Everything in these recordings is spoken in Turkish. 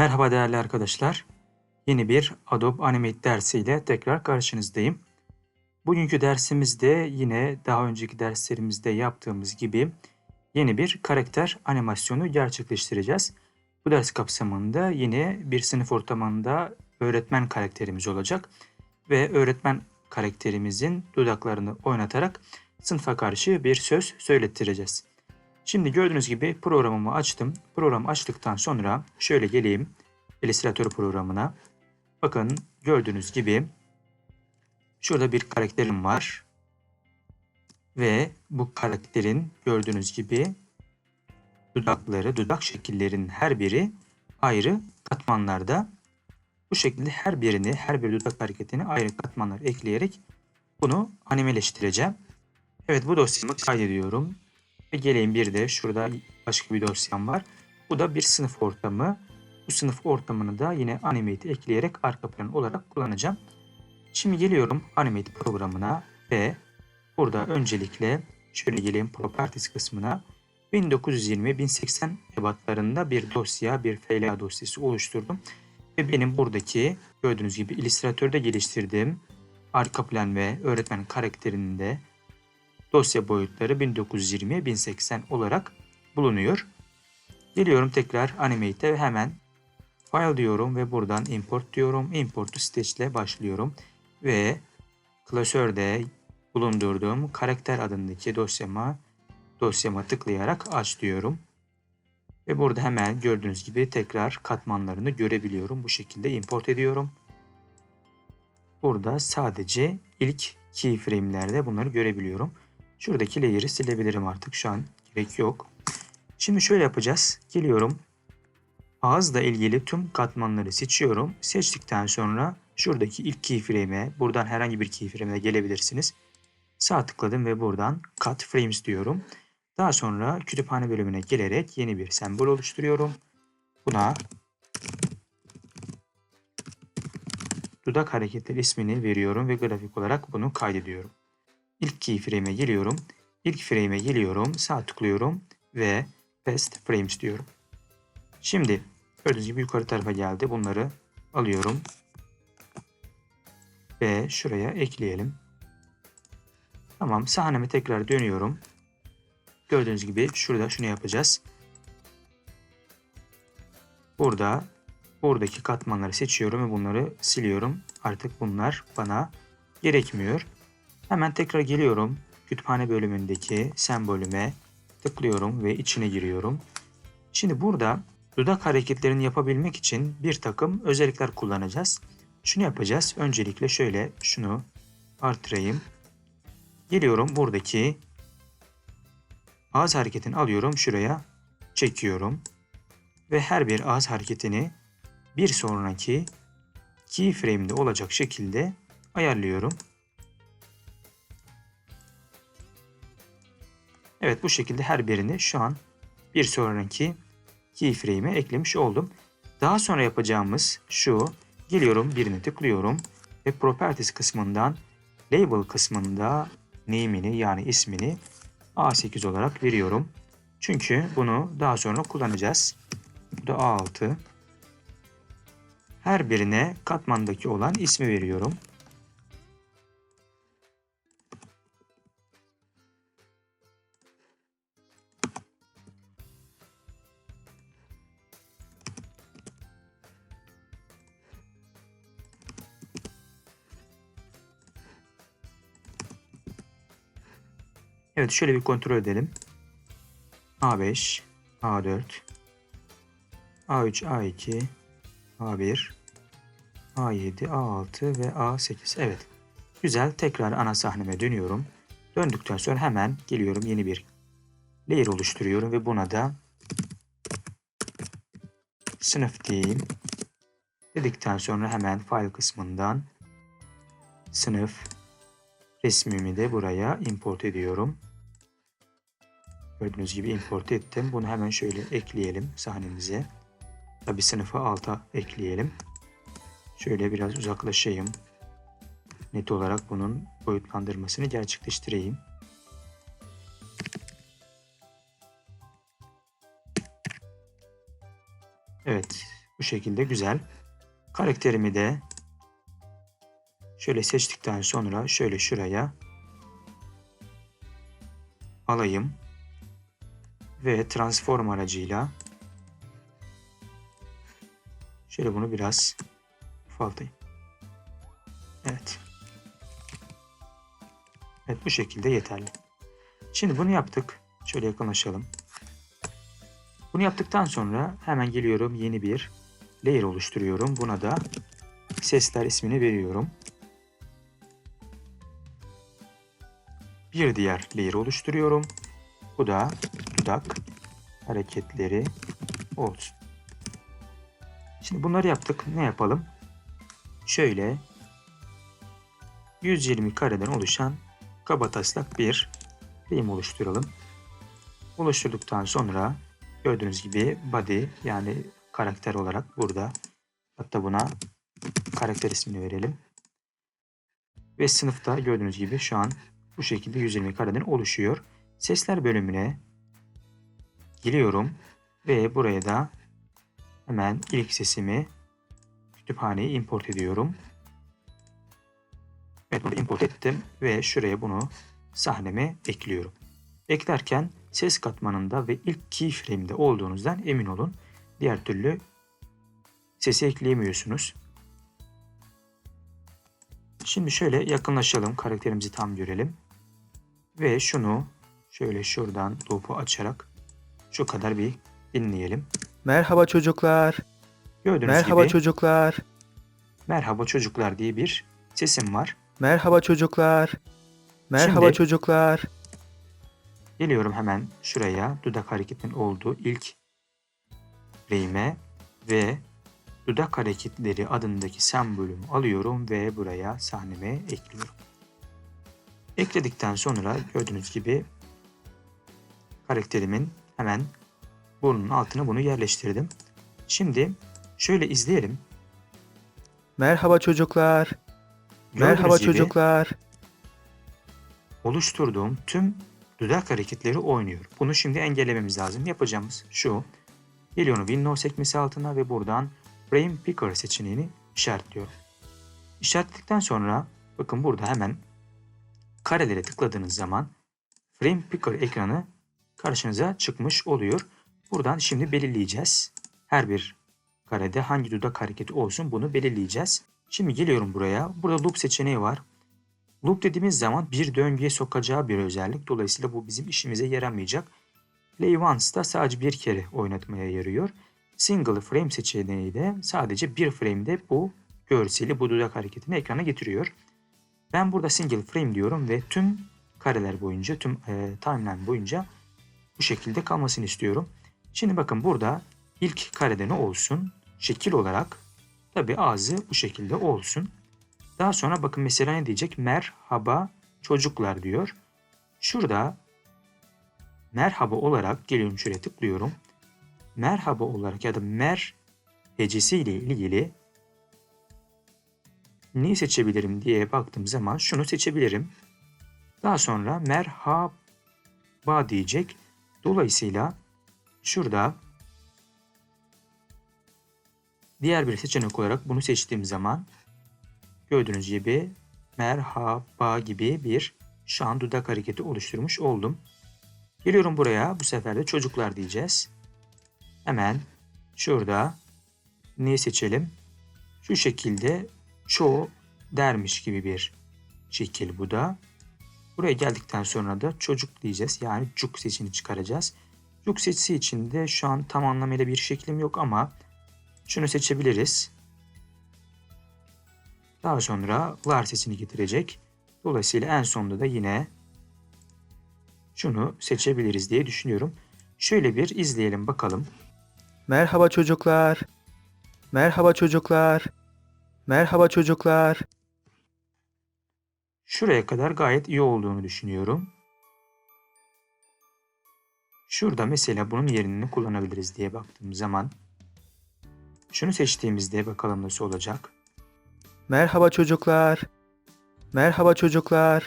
Merhaba değerli arkadaşlar. Yeni bir Adobe Animate dersiyle tekrar karşınızdayım. Bugünkü dersimizde yine daha önceki derslerimizde yaptığımız gibi yeni bir karakter animasyonu gerçekleştireceğiz. Bu ders kapsamında yine bir sınıf ortamında öğretmen karakterimiz olacak ve öğretmen karakterimizin dudaklarını oynatarak sınıfa karşı bir söz söylettireceğiz. Şimdi gördüğünüz gibi programımı açtım. Programı açtıktan sonra şöyle geleyim Illustrator programına. Bakın gördüğünüz gibi şurada bir karakterim var. Ve bu karakterin gördüğünüz gibi dudakları, dudak şekillerinin her biri ayrı katmanlarda. Bu şekilde her birini, her bir dudak hareketini ayrı katmanlar ekleyerek bunu animeleştireceğim. Evet bu dosyamı kaydediyorum. Ve geleyim bir de şurada başka bir dosyam var. Bu da bir sınıf ortamı. Bu sınıf ortamını da yine Animate ekleyerek arka plan olarak kullanacağım. Şimdi geliyorum Animate programına ve burada öncelikle şöyle geleyim Properties kısmına 1920-1080 ebatlarında bir dosya, bir FLA dosyası oluşturdum. Ve benim buradaki gördüğünüz gibi Illustrator'da geliştirdiğim arka plan ve öğretmen karakterinde dosya boyutları 1920'ye 1080 olarak bulunuyor. Geliyorum tekrar Animate'e hemen File diyorum ve buradan Import diyorum. Import Stitch ile başlıyorum. Ve klasörde bulundurduğum karakter adındaki dosyama dosyama tıklayarak aç diyorum. Ve burada hemen gördüğünüz gibi tekrar katmanlarını görebiliyorum. Bu şekilde import ediyorum. Burada sadece ilk keyframe'lerde bunları görebiliyorum. Şuradaki layer'ı silebilirim artık. Şu an gerek yok. Şimdi şöyle yapacağız. Geliyorum. Ağızla ilgili tüm katmanları seçiyorum. Seçtikten sonra şuradaki ilk keyframe'e, buradan herhangi bir keyframe'e gelebilirsiniz. Sağ tıkladım ve buradan Cut Frames diyorum. Daha sonra kütüphane bölümüne gelerek yeni bir sembol oluşturuyorum. Buna dudak hareketleri ismini veriyorum ve grafik olarak bunu kaydediyorum. İlk keyframe'e geliyorum. İlk frame'e geliyorum. Sağ tıklıyorum ve Past Frames diyorum. Şimdi gördüğünüz gibi yukarı tarafa geldi. Bunları alıyorum. Ve şuraya ekleyelim. Tamam sahneme tekrar dönüyorum. Gördüğünüz gibi şurada şunu yapacağız. Burada buradaki katmanları seçiyorum ve bunları siliyorum. Artık bunlar bana gerekmiyor. Hemen tekrar geliyorum. Kütüphane bölümündeki sembolüme tıklıyorum ve içine giriyorum. Şimdi burada dudak hareketlerini yapabilmek için bir takım özellikler kullanacağız. Şunu yapacağız. Öncelikle şöyle şunu artırayım. Geliyorum buradaki ağız hareketini alıyorum şuraya çekiyorum. Ve her bir ağız hareketini bir sonraki keyframe'de olacak şekilde ayarlıyorum. Evet bu şekilde her birini şu an bir sonraki keyframe'e eklemiş oldum. Daha sonra yapacağımız şu. Geliyorum birini tıklıyorum ve Properties kısmından Label kısmında name'ini yani ismini A8 olarak veriyorum. Çünkü bunu daha sonra kullanacağız. Bu da A6. Her birine katmandaki olan ismi veriyorum. Evet şöyle bir kontrol edelim. A5, A4, A3, A2, A1, A7, A6 ve A8. Evet. Güzel. Tekrar ana sahneme dönüyorum. Döndükten sonra hemen geliyorum yeni bir layer oluşturuyorum ve buna da sınıf diyeyim. Dedikten sonra hemen file kısmından sınıf resmimi de buraya import ediyorum. Gördüğünüz gibi import ettim. Bunu hemen şöyle ekleyelim sahnemize. Tabi sınıfı alta ekleyelim. Şöyle biraz uzaklaşayım. Net olarak bunun boyutlandırmasını gerçekleştireyim. Evet. Bu şekilde güzel. Karakterimi de şöyle seçtikten sonra şöyle şuraya alayım ve transform aracıyla şöyle bunu biraz ufaltayım. Evet. Evet bu şekilde yeterli. Şimdi bunu yaptık. Şöyle yakınlaşalım. Bunu yaptıktan sonra hemen geliyorum yeni bir layer oluşturuyorum. Buna da sesler ismini veriyorum. Bir diğer layer oluşturuyorum. Bu da dudak hareketleri olsun. Şimdi bunları yaptık. Ne yapalım? Şöyle 120 kareden oluşan kabataslak bir film oluşturalım. Oluşturduktan sonra gördüğünüz gibi body yani karakter olarak burada. Hatta buna karakter ismini verelim. Ve sınıfta gördüğünüz gibi şu an bu şekilde 120 kareden oluşuyor. Sesler bölümüne giriyorum ve buraya da hemen ilk sesimi kütüphaneye import ediyorum. Evet burada import ettim ve şuraya bunu sahneme ekliyorum. Eklerken ses katmanında ve ilk keyframe'de olduğunuzdan emin olun. Diğer türlü sesi ekleyemiyorsunuz. Şimdi şöyle yakınlaşalım. Karakterimizi tam görelim. Ve şunu şöyle şuradan loop'u açarak şu kadar bir dinleyelim. Merhaba çocuklar. Gördüğünüz Merhaba gibi çocuklar. merhaba çocuklar diye bir sesim var. Merhaba çocuklar. Merhaba Şimdi- çocuklar. Geliyorum hemen şuraya dudak hareketinin olduğu ilk frame'e ve dudak hareketleri adındaki sembolümü alıyorum ve buraya sahneme ekliyorum. Ekledikten sonra gördüğünüz gibi karakterimin hemen burnunun altına bunu yerleştirdim. Şimdi şöyle izleyelim. Merhaba çocuklar. Gördüğünüz Merhaba gibi çocuklar. oluşturduğum tüm dudak hareketleri oynuyor. Bunu şimdi engellememiz lazım. Yapacağımız şu. Geliyorum Windows sekmesi altına ve buradan Frame Picker seçeneğini işaretliyorum. İşaretledikten sonra bakın burada hemen karelere tıkladığınız zaman Frame Picker ekranı karşınıza çıkmış oluyor. Buradan şimdi belirleyeceğiz. Her bir karede hangi dudak hareketi olsun bunu belirleyeceğiz. Şimdi geliyorum buraya. Burada loop seçeneği var. Loop dediğimiz zaman bir döngüye sokacağı bir özellik. Dolayısıyla bu bizim işimize yaramayacak. Play once da sadece bir kere oynatmaya yarıyor. Single frame seçeneği de sadece bir frame'de bu görseli, bu dudak hareketini ekrana getiriyor. Ben burada single frame diyorum ve tüm kareler boyunca, tüm e, timeline boyunca bu şekilde kalmasını istiyorum. Şimdi bakın burada ilk karede ne olsun? Şekil olarak tabi ağzı bu şekilde olsun. Daha sonra bakın mesela ne diyecek? Merhaba çocuklar diyor. Şurada merhaba olarak geliyorum şuraya tıklıyorum. Merhaba olarak ya da mer hecesiyle ilgili neyi seçebilirim diye baktığım zaman şunu seçebilirim. Daha sonra merhaba diyecek. Dolayısıyla şurada diğer bir seçenek olarak bunu seçtiğim zaman gördüğünüz gibi merhaba gibi bir şu an dudak hareketi oluşturmuş oldum. Geliyorum buraya bu sefer de çocuklar diyeceğiz. Hemen şurada neyi seçelim? Şu şekilde çoğu dermiş gibi bir şekil bu da. Buraya geldikten sonra da çocuk diyeceğiz. Yani cuk sesini çıkaracağız. Cuk sesi için de şu an tam anlamıyla bir şeklim yok ama şunu seçebiliriz. Daha sonra var sesini getirecek. Dolayısıyla en sonunda da yine şunu seçebiliriz diye düşünüyorum. Şöyle bir izleyelim bakalım. Merhaba çocuklar. Merhaba çocuklar. Merhaba çocuklar. Şuraya kadar gayet iyi olduğunu düşünüyorum. Şurada mesela bunun yerini kullanabiliriz diye baktığım zaman şunu seçtiğimizde bakalım nasıl olacak. Merhaba çocuklar. Merhaba çocuklar.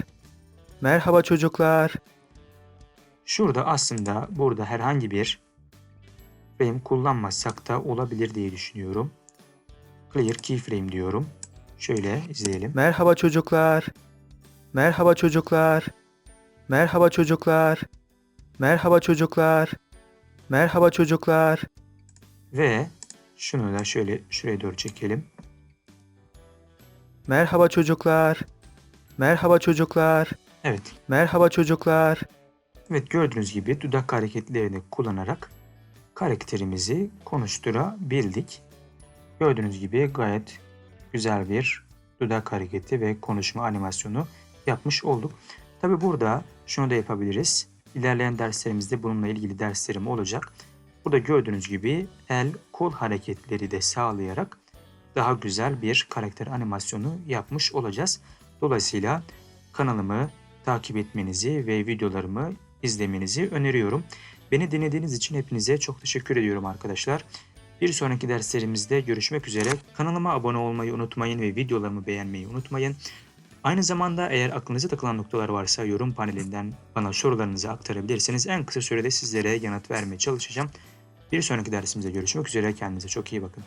Merhaba çocuklar. Şurada aslında burada herhangi bir frame kullanmasak da olabilir diye düşünüyorum. Clear keyframe diyorum. Şöyle izleyelim. Merhaba çocuklar. Merhaba çocuklar. Merhaba çocuklar. Merhaba çocuklar. Merhaba çocuklar. Ve şunu da şöyle şuraya doğru çekelim. Merhaba çocuklar. Merhaba çocuklar. Evet. Merhaba çocuklar. Evet gördüğünüz gibi dudak hareketlerini kullanarak karakterimizi konuşturabildik. Gördüğünüz gibi gayet güzel bir dudak hareketi ve konuşma animasyonu yapmış olduk. Tabi burada şunu da yapabiliriz. İlerleyen derslerimizde bununla ilgili derslerim olacak. Burada gördüğünüz gibi el kol hareketleri de sağlayarak daha güzel bir karakter animasyonu yapmış olacağız. Dolayısıyla kanalımı takip etmenizi ve videolarımı izlemenizi öneriyorum. Beni dinlediğiniz için hepinize çok teşekkür ediyorum arkadaşlar. Bir sonraki derslerimizde görüşmek üzere. Kanalıma abone olmayı unutmayın ve videolarımı beğenmeyi unutmayın. Aynı zamanda eğer aklınıza takılan noktalar varsa yorum panelinden bana sorularınızı aktarabilirsiniz. En kısa sürede sizlere yanıt vermeye çalışacağım. Bir sonraki dersimizde görüşmek üzere. Kendinize çok iyi bakın.